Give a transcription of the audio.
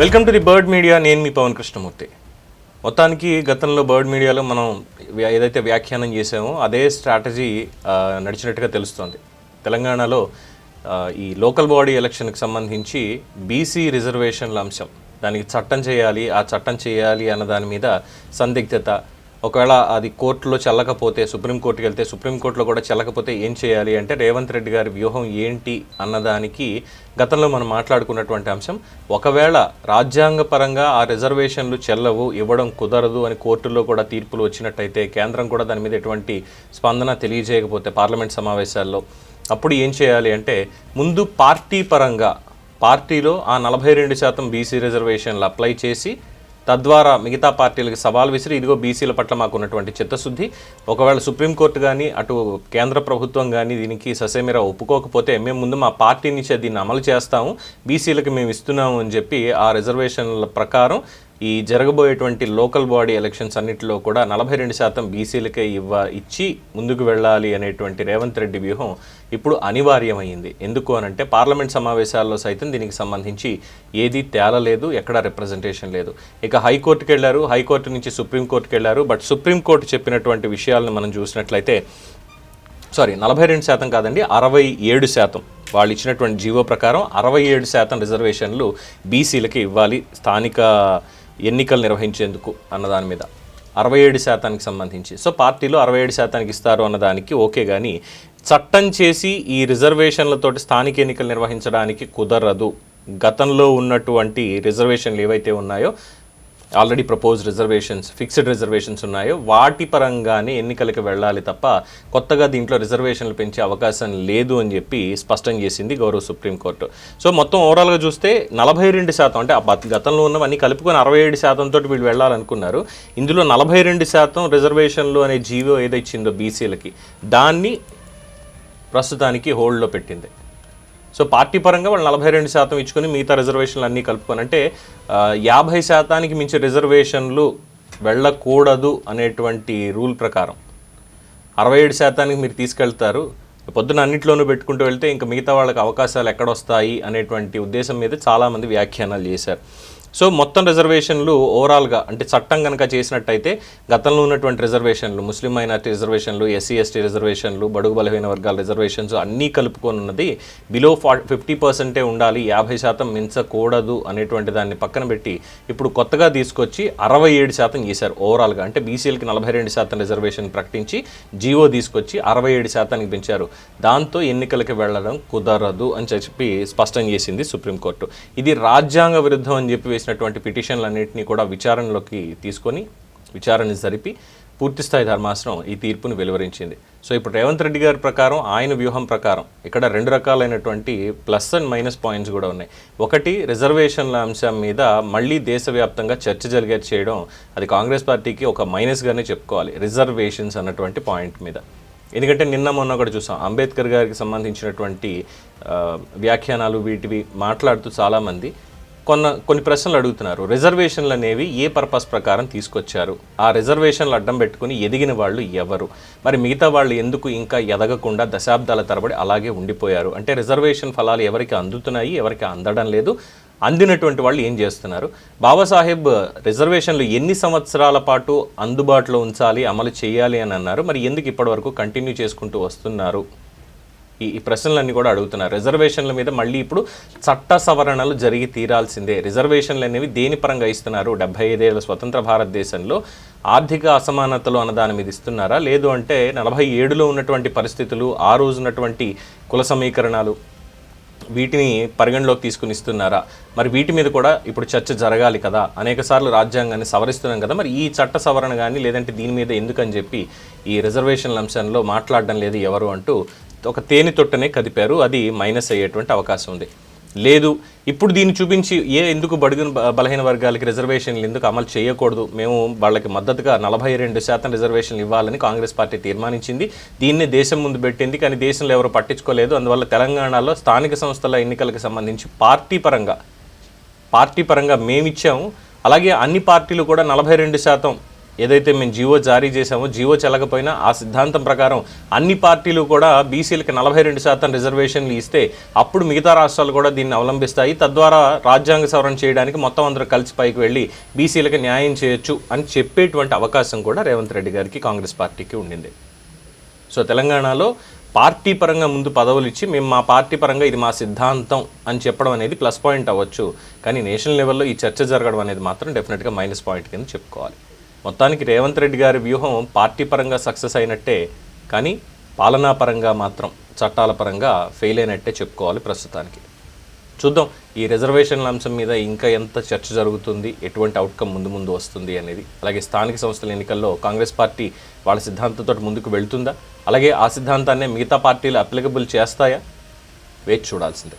Welcome to the bird media నేను మీ పవన్ కృష్ణమూర్తి. మొత్తానికి గతంలో బర్డ్ మీడియాలో మనం ఏదైతే వ్యాఖ్యానం చేసామో అదే స్ట్రాటజీ నడిచినట్టుగా తెలుస్తోంది. తెలంగాణలో ఈ లోకల్ బాడీ ఎలక్షన్కి సంబంధించి బీసీ రిజర్వేషన్ల అంశం దానికి చట్టం చేయాలి ఆ చట్టం చేయాలి అన్న దాని మీద సందిగ్ధత ఒకవేళ అది కోర్టులో చల్లకపోతే సుప్రీంకోర్టుకి వెళ్తే సుప్రీంకోర్టులో కూడా చల్లకపోతే ఏం చేయాలి అంటే రేవంత్ రెడ్డి గారి వ్యూహం ఏంటి అన్నదానికి గతంలో మనం మాట్లాడుకున్నటువంటి అంశం ఒకవేళ రాజ్యాంగపరంగా ఆ రిజర్వేషన్లు చెల్లవు ఇవ్వడం కుదరదు అని కోర్టులో కూడా తీర్పులు వచ్చినట్టయితే కేంద్రం కూడా దాని మీద ఎటువంటి స్పందన తెలియజేయకపోతే పార్లమెంట్ సమావేశాల్లో అప్పుడు ఏం చేయాలి అంటే ముందు పార్టీ పరంగా పార్టీలో ఆ నలభై రెండు శాతం బీసీ రిజర్వేషన్లు అప్లై చేసి తద్వారా మిగతా పార్టీలకు సవాల్ విసిరి ఇదిగో బీసీల పట్ల మాకు ఉన్నటువంటి చిత్తశుద్ధి. ఒకవేళ సుప్రీంకోర్టు కానీ అటు కేంద్ర ప్రభుత్వం కానీ దీనికి ససేమిరా ఒప్పుకోకపోతే మేము ముందు మా పార్టీ నుంచే దీన్ని అమలు చేస్తాము. బీసీలకు మేము ఇస్తున్నాము అని చెప్పి ఆ రిజర్వేషన్ల ప్రకారం ఈ జరగబోయేటువంటి లోకల్ బాడీ ఎలక్షన్స్ అన్నిటిలో కూడా నలభై రెండు శాతం బీసీలకే ఇవ్వ ఇచ్చి ముందుకు వెళ్ళాలి అనేటువంటి రేవంత్ రెడ్డి వ్యూహం ఇప్పుడు అనివార్యమైంది. ఎందుకు అనంటే పార్లమెంట్ సమావేశాల్లో సైతం దీనికి సంబంధించి ఏదీ తేలలేదు ఎక్కడా రిప్రజెంటేషన్ లేదు. ఇక హైకోర్టుకి వెళ్ళారు హైకోర్టు నుంచి సుప్రీంకోర్టుకి వెళ్ళారు బట్ సుప్రీంకోర్టు చెప్పినటువంటి విషయాలను మనం చూసినట్లయితే సారీ నలభై రెండు శాతం కాదండి అరవై ఏడు శాతం వాళ్ళు ఇచ్చినటువంటి జీవో ప్రకారం అరవై ఏడు శాతం రిజర్వేషన్లు బీసీలకి ఇవ్వాలి స్థానిక ఎన్నికలు నిర్వహించేందుకు అన్నదాని మీద. అరవై ఏడు శాతానికి సంబంధించి. సో పార్టీలో అరవై ఏడు శాతానికి ఇస్తారు అన్నదానికి ఓకే కానీ చట్టం చేసి ఈ రిజర్వేషన్లతోటి స్థానిక ఎన్నికలు నిర్వహించడానికి కుదరదు. గతంలో ఉన్నటువంటి రిజర్వేషన్లు ఏవైతే ఉన్నాయో already propose reservations fixed reservations ఉన్నాయో వాటి పరంగానే ఎన్నికలకు వెళ్ళాలి తప్ప కొత్తగా దీంట్లో రిజర్వేషన్లు పెంచే అవకాశం లేదు అని చెప్పి స్పష్టం చేసింది గౌరవ సుప్రీంకోర్టు సో మొత్తం ఓవరాల్గా చూస్తే నలభై రెండు శాతం అంటే ఆ గతంలో ఉన్నవన్నీ కలుపుకొని అరవై ఏడు శాతంతో వీళ్ళు వెళ్ళాలనుకున్నారు. ఇందులో నలభై రెండు శాతం రిజర్వేషన్లు అనే జీవో ఏదైచ్చిందో బీసీలకి. దాన్ని ప్రస్తుతానికి హోల్డ్లో పెట్టింది. సో పార్టీ పరంగా వాళ్ళు నలభై రెండు శాతం ఇచ్చుకొని మిగతా రిజర్వేషన్లు అన్నీ కలుపుకొని అంటే యాభై శాతానికి మించి రిజర్వేషన్లు వెళ్ళకూడదు అనేటువంటి రూల్ ప్రకారం. అరవై ఏడు శాతానికి మీరు తీసుకెళ్తారు పొద్దున అన్నింటిలోనూ పెట్టుకుంటూ వెళ్తే ఇంకా మిగతా వాళ్ళకి అవకాశాలు ఎక్కడొస్తాయి అనేటువంటి ఉద్దేశం మీద చాలామంది వ్యాఖ్యానాలు చేశారు. సో మొత్తం రిజర్వేషన్లు ఓవరాల్గా అంటే చట్టం కనుక చేసినట్టయితే గతంలో ఉన్నటువంటి రిజర్వేషన్లు ముస్లిం మైనార్టీ రిజర్వేషన్లు ఎస్సీ ఎస్టీ రిజర్వేషన్లు బడుగు బలహీన వర్గాల రిజర్వేషన్స్ అన్నీ కలుపుకొని ఉన్నది బిలో ఫా ఫిఫ్టీ పర్సెంటే ఉండాలి యాభై శాతం మించకూడదు అనేటువంటి దాన్ని పక్కన పెట్టి ఇప్పుడు కొత్తగా తీసుకొచ్చి అరవై ఏడు శాతం చేశారు ఓవరాల్గా. అంటే బీసీలకి నలభై రెండు శాతం రిజర్వేషన్ ప్రకటించి జీవో తీసుకొచ్చి అరవై ఏడు శాతానికి పెంచారు. దాంతో ఎన్నికలకు వెళ్ళడం కుదరదు అని చెప్పి స్పష్టం చేసింది సుప్రీంకోర్టు. ఇది రాజ్యాంగ విరుద్ధం అని చెప్పి వేసినటువంటి పిటిషన్లన్నింటినీ కూడా విచారణలోకి తీసుకొని విచారణ జరిపి పూర్తిస్థాయి ధర్మాసనం ఈ తీర్పును వెలువరించింది. సో ఇప్పుడు రేవంత్ రెడ్డి గారి ప్రకారం ఆయన వ్యూహం ప్రకారం ఇక్కడ రెండు రకాలైనటువంటి ప్లస్ అండ్ మైనస్ పాయింట్స్ కూడా ఉన్నాయి. ఒకటి రిజర్వేషన్ల అంశం మీద మళ్ళీ దేశవ్యాప్తంగా చర్చ జరిగే చేయడం అది కాంగ్రెస్ పార్టీకి ఒక మైనస్గానే చెప్పుకోవాలి రిజర్వేషన్స్ అన్నటువంటి పాయింట్ మీద. ఎందుకంటే నిన్న మొన్న కూడా చూసాం అంబేద్కర్ గారికి సంబంధించినటువంటి వ్యాఖ్యానాలు వీటివి మాట్లాడుతూ చాలామంది కొన్న కొన్ని ప్రశ్నలు అడుగుతున్నారు. రిజర్వేషన్లు అనేవి ఏ పర్పస్ ప్రకారం తీసుకొచ్చారు? ఆ రిజర్వేషన్లు అడ్డం పెట్టుకుని ఎదిగిన వాళ్ళు ఎవరు? మరి మిగతా వాళ్ళు ఎందుకు ఇంకా ఎదగకుండా దశాబ్దాల తరబడి అలాగే ఉండిపోయారు? అంటే రిజర్వేషన్ ఫలాలు ఎవరికి అందుతున్నాయి ఎవరికి అందడం లేదు. అందినటువంటి వాళ్ళు ఏం చేస్తున్నారు? బాబాసాహెబ్ రిజర్వేషన్లు ఎన్ని సంవత్సరాల పాటు అందుబాటులో ఉంచాలి అమలు చేయాలి అని అన్నారు. మరి ఎందుకు ఇప్పటివరకు కంటిన్యూ చేసుకుంటూ వస్తున్నారు? ఈ ఈ ప్రశ్నలన్నీ కూడా అడుగుతున్నారు. రిజర్వేషన్ల మీద మళ్ళీ ఇప్పుడు చట్ట సవరణలు జరిగి తీరాల్సిందే. రిజర్వేషన్లు అనేవి దేని పరంగా ఇస్తున్నారు? డెబ్బై ఐదేళ్ళ స్వతంత్ర భారతదేశంలో ఆర్థిక అసమానతలు అన్న దాని మీద ఇస్తున్నారా? లేదు అంటే నలభై ఏడులో ఉన్నటువంటి పరిస్థితులు ఆ రోజు ఉన్నటువంటి కుల సమీకరణాలు వీటిని పరిగణలోకి తీసుకుని ఇస్తున్నారా? మరి వీటి మీద కూడా ఇప్పుడు చర్చ జరగాలి కదా. అనేక సార్లు రాజ్యాంగాన్ని సవరిస్తున్నాం కదా. మరి ఈ చట్ట సవరణ కానీ లేదంటే దీని మీద ఎందుకని చెప్పి ఈ రిజర్వేషన్ల అంశంలో మాట్లాడడం లేదు ఎవరు అంటూ ఒక తేనె తొట్టనే కదిపారు. అది మైనస్ అయ్యేటువంటి అవకాశం ఉంది. లేదు ఇప్పుడు దీన్ని చూపించి ఏ ఎందుకు బడుగు బలహీన వర్గాలకి రిజర్వేషన్లు ఎందుకు అమలు చేయకూడదు? మేము వాళ్ళకి మద్దతుగా నలభై రెండు శాతం రిజర్వేషన్లు ఇవ్వాలని కాంగ్రెస్ పార్టీ తీర్మానించింది. దీన్ని దేశం ముందు పెట్టింది కానీ దేశంలో ఎవరు పట్టించుకోలేదు. అందువల్ల తెలంగాణలో స్థానిక సంస్థల ఎన్నికలకు సంబంధించి పార్టీ పరంగా పార్టీ పరంగా మేమిచ్చాము. అలాగే అన్ని పార్టీలు కూడా నలభై రెండు శాతం ఏదైతే మేము జీవో జారీ చేశామో జీవో చెల్లకపోయినా ఆ సిద్ధాంతం ప్రకారం అన్ని పార్టీలు కూడా బీసీలకి నలభై రెండు శాతం రిజర్వేషన్లు ఇస్తే అప్పుడు మిగతా రాష్ట్రాలు కూడా దీన్ని అవలంబిస్తాయి. తద్వారా రాజ్యాంగ సవరణ చేయడానికి మొత్తం అందరూ కలిసి పైకి వెళ్ళి బీసీలకి న్యాయం చేయొచ్చు అని చెప్పేటువంటి అవకాశం కూడా రేవంత్ రెడ్డి గారికి కాంగ్రెస్ పార్టీకి ఉండింది. సో తెలంగాణలో పార్టీ పరంగా ముందు పదవులు ఇచ్చి మేము మా పార్టీ పరంగా ఇది మా సిద్ధాంతం అని చెప్పడం అనేది ప్లస్ పాయింట్ అవ్వచ్చు. కానీ నేషనల్ లెవెల్లో ఈ చర్చ జరగడం అనేది మాత్రం డెఫినెట్గా మైనస్ పాయింట్ కింద చెప్పుకోవాలి. మొత్తానికి రేవంత్ రెడ్డి గారి వ్యూహం పార్టీ పరంగా సక్సెస్ అయినట్టే కానీ పాలనా పరంగా మాత్రం చట్టాల పరంగా ఫెయిల్ అయినట్టే చెప్పుకోవాలి ప్రస్తుతానికి. చూద్దాం ఈ రిజర్వేషన్ల అంశం మీద ఇంకా ఎంత చర్చ జరుగుతుంది ఎటువంటి అవుట్కమ్ ముందు ముందు వస్తుంది అనేది. అలాగే స్థానిక సంస్థల ఎన్నికల్లో కాంగ్రెస్ పార్టీ వాళ్ళ సిద్ధాంతంతో ముందుకు వెళ్తుందా? అలాగే ఆ సిద్ధాంతాన్ని మిగతా పార్టీలు అప్లికబుల్ చేస్తాయా? వేచి చూడాల్సిందే.